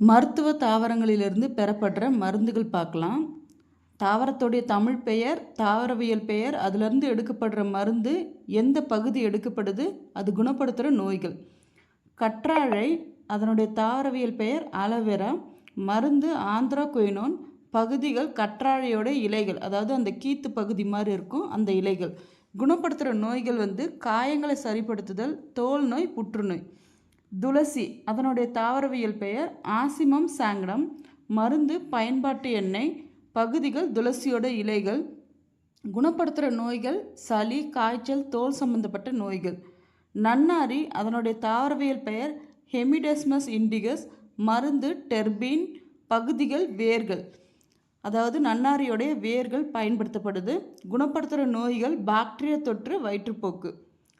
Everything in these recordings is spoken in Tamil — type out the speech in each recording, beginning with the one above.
மருத்துவ தாவரங்களிலிருந்து பெறப்படுற மருந்துகள் பார்க்கலாம். தாவரத்துடைய தமிழ் பெயர் தாவரவியல் பெயர் அதிலிருந்து எடுக்கப்படுற மருந்து எந்த பகுதி எடுக்கப்படுது அது குணப்படுத்துகிற நோய்கள். கற்றாழை அதனுடைய தாவரவியல் பெயர் அலோவேரா மருந்து ஆந்த்ராகுயினோன் பகுதிகள் கற்றாழையோட இலைகள் அதாவது அந்த கீத்து பகுதி மாதிரி இருக்கும் அந்த இலைகள். குணப்படுத்துகிற நோய்கள் வந்து காயங்களை சரிப்படுத்துதல் தோல் நோய் புற்றுநோய் துளசி அதனுடைய தாவரவியல் பெயர் ஆசிமம் சாங்கடம். மருந்து பயன்பாட்டு எண்ணெய் பகுதிகள் துளசியோட இலைகள் குணப்படுத்துகிற நோய்கள் சளி காய்ச்சல் தோல் சம்பந்தப்பட்ட நோய்கள். நன்னாரி அதனுடைய தாவரவியல் பெயர் ஹெமிடெஸ்மஸ் இண்டிகஸ். மருந்து டெர்பின் பகுதிகள் வேர்கள். அதாவது நன்னாரியோடைய வேர்கள் பயன்படுத்தப்படுது. குணப்படுத்துகிற நோய்கள் பாக்டீரியா தொற்று வயிற்றுப்போக்கு.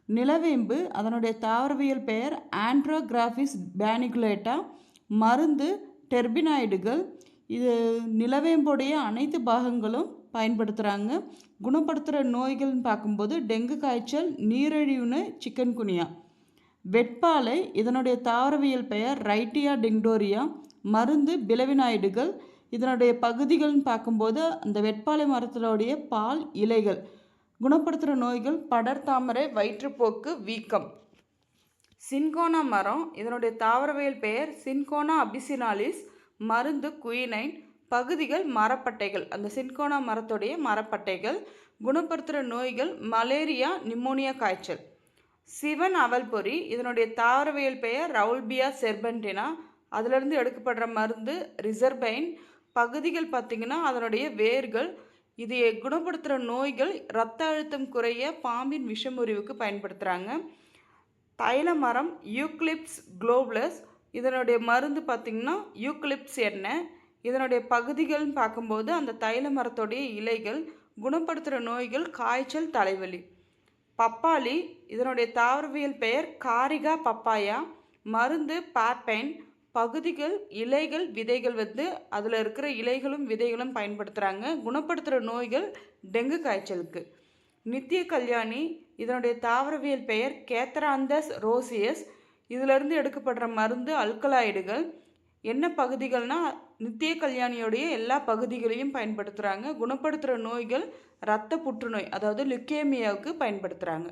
நிலவேம்பு அதனுடைய தாவரவியல் பெயர் ஆண்ட்ரோகிராஃபிஸ் பேனிகுலேட்டா மருந்து டெர்பினாய்டுகள் இது நிலவேம்புடைய அனைத்து பாகங்களும் பயன்படுத்துகிறாங்க குணப்படுத்துகிற நோய்கள்னு பார்க்கும்போது டெங்கு காய்ச்சல் நீரிழிவுன்னு சிக்கன் குனியா. வெட்பாலை இதனுடைய தாவரவியல் பெயர் ரைட்டியா டிங்டோரியா மருந்து பிளவினாய்டுகள் இதனுடைய பகுதிகள்னு பார்க்கும்போது அந்த வெட்பாலை மரத்தினுடைய பால் இலைகள். குணப்படுத்துகிற நோய்கள் படர்தாமரை வயிற்றுப்போக்கு வீக்கம். சின்கோனா மரம் இதனுடைய தாவரவியல் பெயர் சின்கோனா அபிசினாலிஸ் மருந்து குயினைன் பகுதிகள் மரப்பட்டைகள். அந்த சின்கோனா மரத்துடைய மரப்பட்டைகள் குணப்படுத்துகிற நோய்கள் மலேரியா நிமோனியா காய்ச்சல். சிவன் அவல்பொறி இதனுடைய தாவரவியல் பெயர் ரவுல்பியா செர்பன்டினா அதிலிருந்து எடுக்கப்படுற மருந்து ரிசர்பைன். பகுதிகள் பார்த்திங்கன்னா அதனுடைய வேர்கள் இதை குணப்படுத்துகிற நோய்கள் இரத்த அழுத்தம் குறைய பாம்பின் விஷமுறிவுக்கு பயன்படுத்துகிறாங்க தைல மரம் யூக்லிப்ஸ் குளோப்லஸ் இதனுடைய மருந்து பார்த்திங்கன்னா யூக்லிப்ஸ் எண்ணெய். இதனுடைய பகுதிகள்னு பார்க்கும்போது அந்த தைல மரத்துடைய இலைகள் குணப்படுத்துகிற நோய்கள் காய்ச்சல் தலைவலி. பப்பாளி இதனுடைய தாவரவியல் பெயர் காரிகா பப்பாயா. மருந்து பாப்பைன் பகுதிகள் இலைகள் விதைகள் வந்து அதில் இருக்கிற இலைகளும் விதைகளும் பயன்படுத்துகிறாங்க குணப்படுத்துகிற நோய்கள் டெங்கு காய்ச்சலுக்கு. நித்திய கல்யாணி இதனுடைய தாவரவியல் பெயர் கேத்தராந்தஸ் ரோசியஸ். இதிலிருந்து எடுக்கப்படுற மருந்து அல்கலாய்டுகள். என்ன பகுதிகள்னால் நித்திய கல்யாணியோடைய எல்லா பகுதிகளையும் பயன்படுத்துகிறாங்க குணப்படுத்துகிற நோய்கள் இரத்த புற்றுநோய் அதாவது லுக்கேமியாவுக்கு பயன்படுத்துகிறாங்க